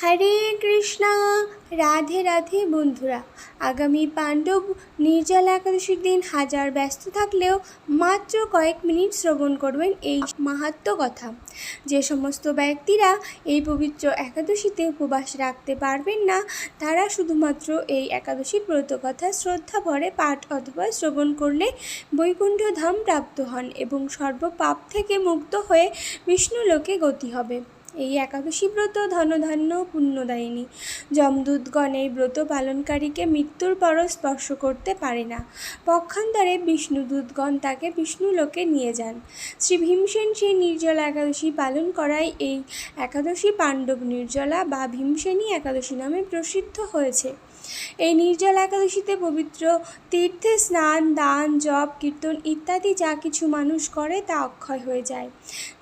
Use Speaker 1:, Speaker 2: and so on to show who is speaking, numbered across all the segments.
Speaker 1: হরে কৃষ্ণা। রাধে রাধে বন্ধুরা। আগামী পাণ্ডব নির্জলা একাদশীর দিন হাজার ব্যস্ত থাকলেও মাত্র কয়েক মিনিট শ্রবণ করবেন এই মাহাত্ম কথা। যে সমস্ত ব্যক্তিরা এই পবিত্র একাদশীতে উপবাস রাখতে পারবেন না, তারা শুধুমাত্র এই একাদশী ব্রত কথা শ্রদ্ধা ভরে পাঠ অথবা শ্রবণ করলে বৈকুণ্ঠ ধাম প্রাপ্ত হন এবং সর্বপাপ থেকে মুক্ত হয়ে বিষ্ণুলোকে গতি হবে। এই একাদশী ব্রত ধনধান্য পুণ্যদায়িনী। যমদূতগণ এই ব্রত পালনকারীকে মৃত্যুর পরও স্পর্শ করতে পারে না। পক্ষান্তরে বিষ্ণুদূতগণ তাকে বিষ্ণুলোকে নিয়ে যান। শ্রী ভীমসেন সেই নির্জলা একাদশী পালন করায় এই একাদশী পাণ্ডব নির্জলা বা ভীমসেনই একাদশী নামে প্রসিদ্ধ হয়েছে। এই নির্জলা একাদশীতে পবিত্র তীর্থে, স্নান, দান, জপ, কীর্তন ইত্যাদি যা কিছু মানুষ করে তা অক্ষয় হয়ে যায়।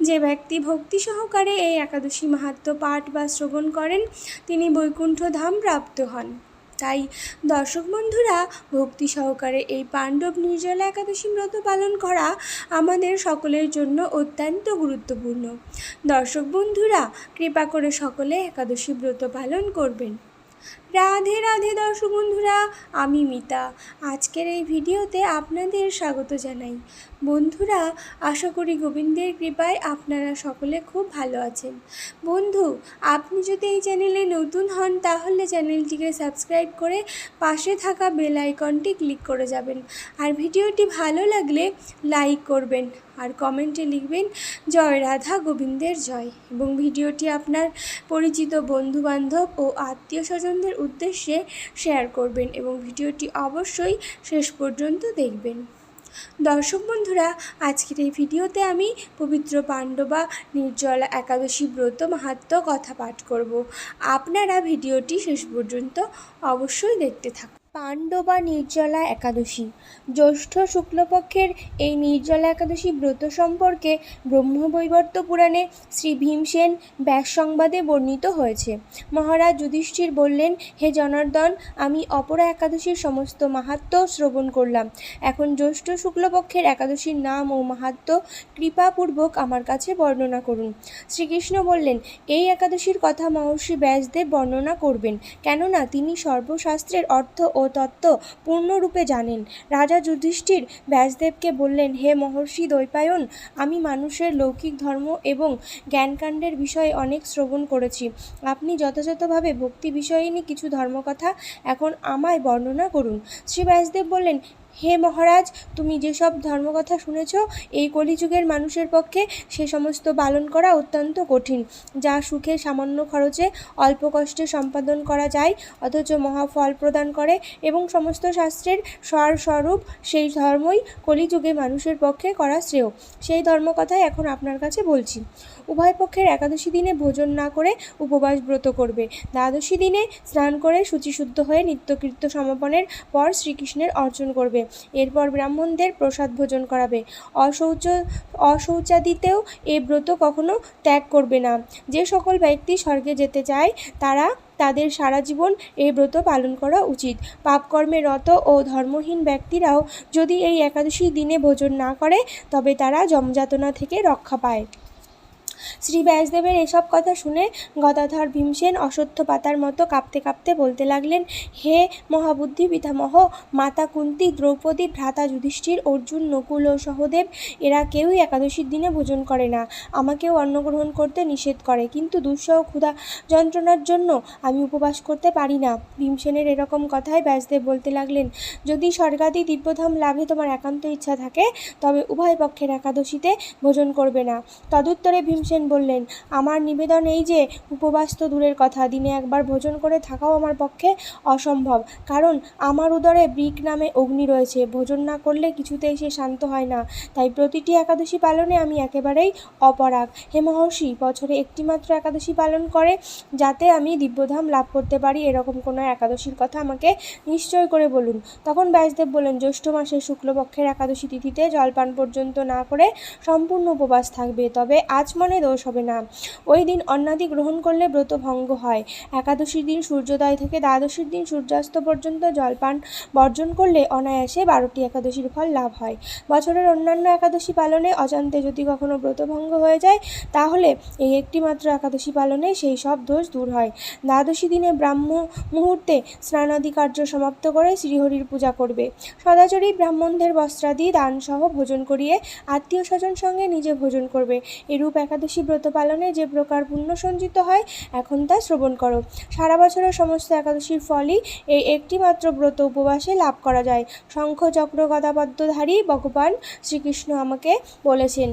Speaker 1: যে ব্যক্তি ভক্তি সহকারে এই একাদশী মাহাত্ম্য পাঠ বা শ্রবণ করেন, তিনি বৈকুণ্ঠ ধাম প্রাপ্ত হন। তাই দর্শক বন্ধুরা, ভক্তি সহকারে এই পাণ্ডব নির্জলা একাদশী ব্রত পালন করা আমাদের সকলের জন্য অত্যন্ত গুরুত্বপূর্ণ। দর্শক বন্ধুরা, কৃপা করে সকলে একাদশী ব্রত পালন করবেন। রাধে রাধে দর্শক বন্ধুরা, আমি মিতা। আজকের এই ভিডিওতে আপনাদের স্বাগত জানাই। বন্ধুরা, আশা করি গোবিন্দের কৃপায় আপনারা সকলে খুব ভালো আছেন। বন্ধু, আপনি যদি এই চ্যানেলে নতুন হন, তাহলে চ্যানেলটিকে সাবস্ক্রাইব করে পাশে থাকা বেল আইকনটি ক্লিক করে যাবেন। আর ভিডিওটি ভালো লাগলে লাইক করবেন আর কমেন্টে লিখবেন, জয় রাধা, গোবিন্দের জয়। এবং ভিডিওটি আপনার পরিচিত বন্ধুবান্ধব ও আত্মীয় স্বজনদের উদ্দেশ্যে শেয়ার করবেন এবং ভিডিওটি অবশ্যই শেষ পর্যন্ত দেখবেন। দর্শক বন্ধুরা, আজকের এই ভিডিওতে আমি পবিত্র পাণ্ডবা নির্জলা একাদশী ব্রত মাহাত্ম কথা পাঠ করব। আপনারা ভিডিওটি শেষ পর্যন্ত অবশ্যই দেখতে থাকুন। পাণ্ডবা নির্জলা একাদশী। জ্যৈষ্ঠ শুক্লপক্ষের এই নির্জলা একাদশী ব্রত সম্পর্কে ব্রহ্মবৈবর্ত পুরাণে শ্রী ভীমসেন ব্যাস সংবাদে বর্ণিত হয়েছে। মহারাজ যুধিষ্ঠির বললেন, হে জনার্দন, আমি অপরা একাদশীর সমস্ত মাহাত্ম শ্রবণ করলাম। এখন জ্যৈষ্ঠ শুক্লপক্ষের একাদশীর নাম ও মাহাত্ম কৃপাপূর্বক আমার কাছে বর্ণনা করুন। শ্রীকৃষ্ণ বললেন, এই একাদশীর কথা মহর্ষি ব্যাসদেব বর্ণনা করবেন। কেননা তিনি সর্বশাস্ত্রের অর্থ ও তত্ত্ব পূর্ণরূপে জানেন। রাজা যুধিষ্ঠির ব্যাসদেবকে বললেন, হে মহর্ষি দৈপায়ন আমি মানুষের লৌকিক ধর্ম এবং জ্ঞানকাণ্ডের বিষয়ে অনেক শ্রবণ করেছি। আপনি যথাযথভাবে ভক্তি বিষয়িনী কিছু ধর্মকথা এখন আমায় বর্ণনা করুন। শ্রী ব্যাসদেব বললেন হে মহারাজ, তুমি যেসব ধর্মকথা শুনেছ, এই কলিযুগের মানুষের পক্ষে সে সমস্ত পালন করা অত্যন্ত কঠিন, যা সুখে সামান্য খরচে অল্প কষ্টে সম্পাদন করা যায়, অথচ মহাফল প্রদান করে এবং সমস্ত শাস্ত্রের স্বরস্বরূপ সেই ধর্মই কলিযুগে মানুষের পক্ষে করা শ্রেয়। সেই ধর্মকথাই এখন আপনার কাছে বলছি। উভয় পক্ষের একাদশী দিনে ভোজন না করে উপবাস ব্রত করবে। দ্বাদশী দিনে স্নান করে শুচিশুদ্ধ হয়ে নিত্যকৃত্য সমাপনের পর শ্রীকৃষ্ণের অর্জন করবে। এরপর ব্রাহ্মণদের প্রসাদ ভোজন করাবে। অশৌচ, অশৌচাদিতেও এ ব্রত কখনো ত্যাগ করবে না। যে সকল ব্যক্তি স্বর্গে যেতে চায়, তারা তাদের সারা জীবন এই ব্রত পালন করা উচিত। পাপকর্মে রত ও ধর্মহীন ব্যক্তিরাও যদি এই একাদশী দিনে ভোজন না করে, তবে তারা জমযাতনা থেকে রক্ষা পায়। শ্রী ব্যাসদেবের এসব কথা শুনে গদাধর ভীমসেন অশ্বত্থ পাতার মতো কাঁপতে কাঁপতে বলতে লাগলেন, হে মহাবুদ্ধি পিতামহ, মাতা কুন্তি, দ্রৌপদী, ভ্রাতা যুধিষ্ঠির, অর্জুন, নকুল ও সহদেব, এরা কেউই একাদশীর দিনে ভোজন করে না। আমাকেও অন্ন গ্রহণ করতে নিষেধ করে, কিন্তু দুঃসহ ক্ষুধা যন্ত্রণার জন্য আমি উপবাস করতে পারি না। ভীমসেনের এরকম কথায় ব্যাসদেব বলতে লাগলেন, যদি স্বর্গাদি দিব্যধাম লাভে তোমার একান্ত ইচ্ছা থাকে, তবে উভয় পক্ষের একাদশীতে ভোজন করবে না। তদুত্তরে ভীমসেন সেন বললেন, আমার নিবেদন এই যে, উপবাস তো দূরের কথা, দিনে একবার ভোজন করে থাকাও আমার পক্ষে অসম্ভব। কারণ আমার উদরে ব্রিক নামে অগ্নি রয়েছে, ভোজন না করলে কিছুতেই সে শান্ত হয় না। তাই প্রতিটি একাদশী পালনে আমি একেবারেই অপরাগ। হে মহর্ষি, বছরে একটিমাত্র একাদশী পালন করে, যাতে আমি দিব্যধাম লাভ করতে পারি, এরকম কোনো একাদশীর কথা আমাকে নিশ্চয় করে বলুন। তখন ব্যাসদেব বললেন, জ্যৈষ্ঠ মাসের শুক্লপক্ষের একাদশী তিথিতে জলপান পর্যন্ত না করে সম্পূর্ণ উপবাস থাকবে, তবে আজ মনে দোষ হবে না। ওই দিন অন্নাদি গ্রহণ করলে ব্রত ভঙ্গ হয়। একাদশীর দিন সূর্যোদয় থেকে দ্বাদশীর দিন সূর্যাস্ত পর্যন্ত জলপান বর্জন করলে অনায়াসে বারোটি একাদশীর ফল লাভ হয়। বছরের অন্যান্য একাদশী পালনে অজান্তে যদি কখনো ব্রতভঙ্গ হয়ে যায়, তাহলে এই একটি মাত্র একাদশী পালনে সেই সব দোষ দূর হয়। দ্বাদশী দিনে ব্রাহ্ম মুহূর্তে স্নানাদি কার্য সমাপ্ত করে শ্রীহরির পূজা করবে। সদাচরী ব্রাহ্মণদের বস্ত্রাদি, দানসহ ভোজন করিয়ে আত্মীয় স্বজন সঙ্গে নিজে ভোজন করবে। এরূপ একাদশী ব্রত পালনে যে প্রকার পুণ্য সঞ্চিত হয়, এখন তা শ্রবণ করো। সারা বছরের সমস্ত একাদশীর ফলই এই একটিমাত্র ব্রত উপবাসে লাভ করা যায়। শঙ্খ, চক্র, গদাপদ্মধারী ভগবান শ্রীকৃষ্ণ আমাকে বলেছেন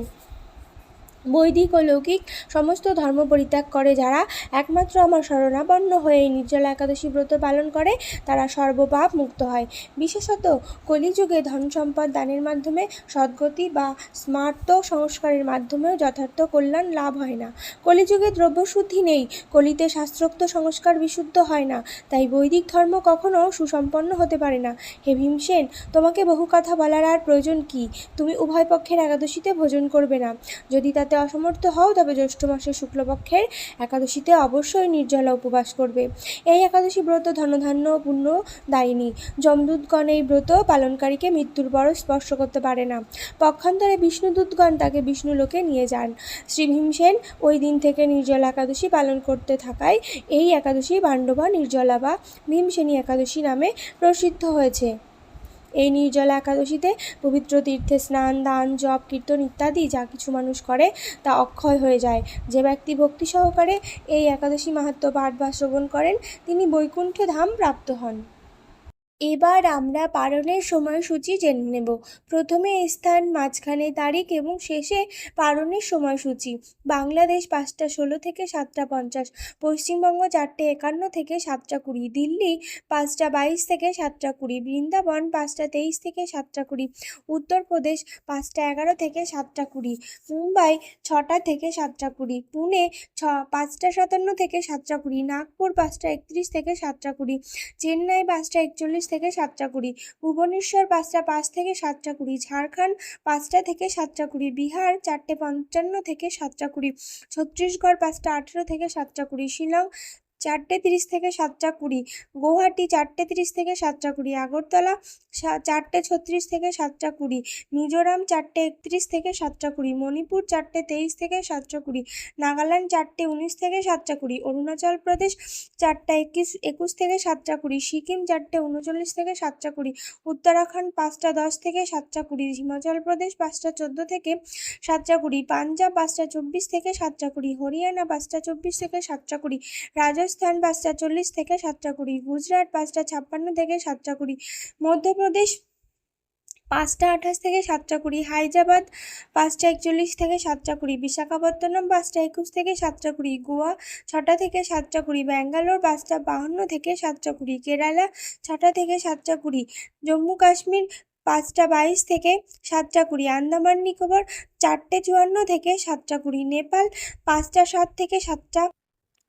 Speaker 1: বৈদিক ও লৌকিক সমস্ত ধর্ম পরিত্যাগ করে যারা একমাত্র আমার শরণাপন্ন হয়ে নির্জলা একাদশী ব্রত পালন করে, তারা সর্বপাপ মুক্ত হয়। বিশেষত কলিযুগে ধন সম্পদ দানের মাধ্যমে সদ্গতি বা স্মার্ত সংস্কারের মাধ্যমেও যথার্থ কল্যাণ লাভ হয় না। কলিযুগে দ্রব্যশুদ্ধি নেই, কলিতে শাস্ত্রোক্ত সংস্কার বিশুদ্ধ হয় না, তাই বৈদিক ধর্ম কখনো সুসম্পন্ন হতে পারে না। হে ভীমসেন তোমাকে বহু কথা বলার আর প্রয়োজন কি? তুমি উভয় পক্ষের একাদশীতে ভোজন করবে না। যদি তাতে অসমর্থ হও, তবে জ্যৈষ্ঠ মাসের শুক্লপক্ষের একাদশীতে অবশ্যই নির্জলা উপবাস করবে। এই একাদশী ব্রত ধনধান্য পুণ্য দায়িনী। যমদূতগণ এই ব্রত পালনকারীকে মৃত্যুর পরও স্পর্শ করতে পারে না। পক্ষান্তরে বিষ্ণুদূতগণ তাকে বিষ্ণুলোকে নিয়ে যান। শ্রী ভীমসেন ওই দিন থেকে নির্জলা একাদশী পালন করতে থাকায় এই একাদশী পাণ্ডবা নির্জলা বা ভীমসেনী একাদশী নামে প্রসিদ্ধ হয়েছে। এই নির্জলা একাদশীতে পবিত্র তীর্থে স্নান, দান, জপ, কীর্তন ইত্যাদি যা কিছু মানুষ করে তা অক্ষয় হয়ে যায়। যে ব্যক্তি ভক্তি সহকারে এই একাদশী মাহাত্ম পাঠ বা শ্রবণ করেন, তিনি বৈকুণ্ঠ ধাম প্রাপ্ত হন। এবার আমরা পালনের সময়সূচি জেনে নেব। প্রথমে স্থান, মাঝখানে তারিখ এবং শেষে পালনের সময়সূচি। বাংলাদেশ পাঁচটা ষোলো থেকে সাতটা পঞ্চাশ, পশ্চিমবঙ্গ চারটে একান্ন থেকে সাতটা কুড়ি, দিল্লি পাঁচটা বাইশ থেকে সাতটা কুড়ি, বৃন্দাবন পাঁচটা তেইশ থেকে সাতটা কুড়ি, উত্তরপ্রদেশ পাঁচটা এগারো থেকে সাতটা কুড়ি, মুম্বাই ছটা থেকে সাতটা কুড়ি, পুনে ছ, পাঁচটা সাতান্ন থেকে সাতটা কুড়ি, নাগপুর পাঁচটা একত্রিশ থেকে সাতটা কুড়ি, চেন্নাই পাঁচটা একচল্লিশ থেকে সাতটা কুড়ি, ভুবনেশ্বর পাঁচটা পাঁচ থেকে সাতটা কুড়ি, ঝাড়খণ্ড পাঁচটা থেকে সাতটা কুড়ি, বিহার চারটে পঞ্চান্ন থেকে সাতটা কুড়ি, ছত্তিশগড় পাঁচটা আঠেরো থেকে সাতটা কুড়ি, শিলং চারটে তিরিশ থেকে সাতটা কুড়ি গৌহাটি চারটে তিরিশ থেকে সাতটা কুড়ি আগরতলা চারটে ছত্রিশ থেকে সাতটা কুড়ি মিজোরাম চারটে একত্রিশ থেকে সাতটা কুড়ি মণিপুর চারটে তেইশ থেকে সাতটা কুড়ি নাগাল্যান্ড চারটে উনিশ থেকে সাতটা কুড়ি অরুণাচল প্রদেশ চারটা একুশ একুশ থেকে সাতটা কুড়ি সিকিম চারটে উনচল্লিশ থেকে সাতটা কুড়ি উত্তরাখণ্ড পাঁচটা দশ থেকে সাতটা কুড়ি হিমাচল প্রদেশ পাঁচটা চোদ্দ থেকে সাতটা কুড়ি পাঞ্জাব পাঁচটা চব্বিশ থেকে সাতটা কুড়ি হরিয়ানা পাঁচটা চব্বিশ থেকে সাতটা কুড়ি রাজস্থান পাঁচটা চল্লিশ থেকে সাতটা কুড়ি গুজরাট পাঁচটা ছাপ্পান্ন থেকে সাতটা কুড়ি মধ্যপ্রদেশ পাঁচটা আঠাশ থেকে সাতটা কুড়ি হায়দ্রাবাদ পাঁচটা একচল্লিশ থেকে সাতটা কুড়ি বিশাখাপত্তনম পাঁচটা একুশ থেকে সাতটা কুড়ি গোয়া ছটা থেকে সাতটা কুড়ি ব্যাঙ্গালোর পাঁচটা বাহান্ন থেকে সাতটা কুড়ি কেরালা ছটা থেকে সাতটা কুড়ি জম্মু কাশ্মীর পাঁচটা বাইশ থেকে সাতটা কুড়ি আন্দামান নিকোবর চারটে চুয়ান্ন থেকে সাতটা কুড়ি নেপাল পাঁচটা সাত থেকে সাতটা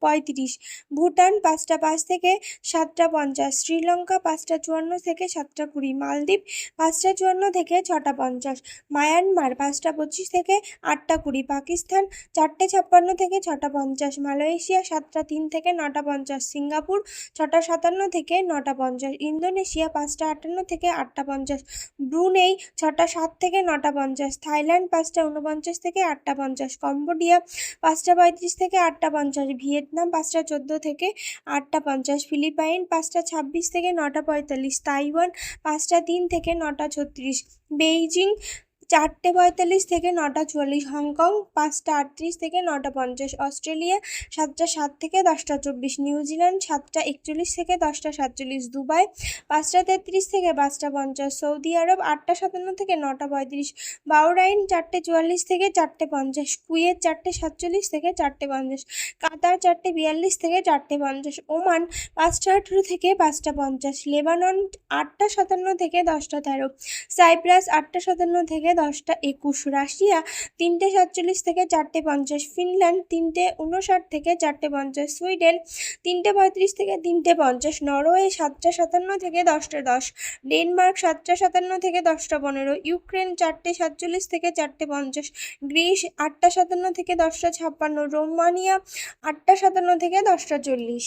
Speaker 1: পঁয়ত্রিশ। ভুটান পাঁচটা পাঁচ থেকে সাতটা পঞ্চাশ। শ্রীলঙ্কা পাঁচটা চুয়ান্ন থেকে সাতটা কুড়ি। মালদ্বীপ পাঁচটা চুয়ান্ন থেকে ছটা পঞ্চাশ। মায়ানমার পাঁচটা পঁচিশ থেকে আটটা কুড়ি। পাকিস্তান চারটে ছাপ্পান্ন থেকে ছটা পঞ্চাশ। মালয়েশিয়া সাতটা তিন থেকে নটা পঞ্চাশ। সিঙ্গাপুর ছটা সাতান্ন থেকে নটা পঞ্চাশ। ইন্দোনেশিয়া পাঁচটা আটান্ন থেকে আটটা পঞ্চাশ। ব্রুনেই ছটা সাত থেকে নটা পঞ্চাশ। থাইল্যান্ড পাঁচটা উনপঞ্চাশ থেকে আটটা পঞ্চাশ। কম্বোডিয়া পাঁচটা পঁয়ত্রিশ থেকে আটটা পঞ্চাশ। ভিয়েতনাম পাঁচটা চোদ্দ থেকে আটটা পঞ্চাশ ফিলিপাইন, পাঁচটা ছাব্বিশ থেকে নটা পঁয়তাল্লিশ, তাইওয়ান, পাঁচটা তিন থেকে নটা ছত্রিশ, বেইজিং চারটে পঁয়তাল্লিশ থেকে নটা চুয়াল্লিশ হংকং, পাঁচটা আটত্রিশ থেকে নটা পঞ্চাশ অস্ট্রেলিয়া, সাতটা সাত থেকে দশটা চব্বিশ নিউজিল্যান্ড, সাতটা একচল্লিশ থেকে দশটা সাতচল্লিশ দুবাই, পাঁচটা তেত্রিশ থেকে পাঁচটা পঞ্চাশ সৌদি আরব, আটটা সাতান্ন থেকে নটা পঁয়ত্রিশ বাউরাইন চারটে চুয়াল্লিশ থেকে চারটে পঞ্চাশ কুয়েত, চারটে সাতচল্লিশ থেকে চারটে পঞ্চাশ কাতার, চারটে বিয়াল্লিশ থেকে চারটে পঞ্চাশ ওমান, পাঁচটা আঠেরো থেকে পাঁচটা পঞ্চাশ লেবানন, আটটা সাতান্ন থেকে দশটা তেরো সাইপ্রাস, আটটা সাতান্ন থেকে দশটা, একুশ রাশিয়া, তিনটে সাতচল্লিশ থেকে চারটে পঞ্চাশ ফিনল্যান্ড, তিনটে উনষাট থেকে চারটে পঞ্চাশ সুইডেন, তিনটে পঁয়ত্রিশ থেকে তিনটে পঞ্চাশ নরওয়ে, সাতটা সাতান্ন থেকে দশটা দশ, ডেনমার্ক, সাতটা সাতান্ন থেকে দশটা পনেরো, ইউক্রেন, চারটে সাতচল্লিশ থেকে চারটে পঞ্চাশ, গ্রিস, আটটা সাতান্ন থেকে দশটা ছাপ্পান্ন, রোমানিয়া, আটটা সাতান্ন থেকে দশটা চল্লিশ।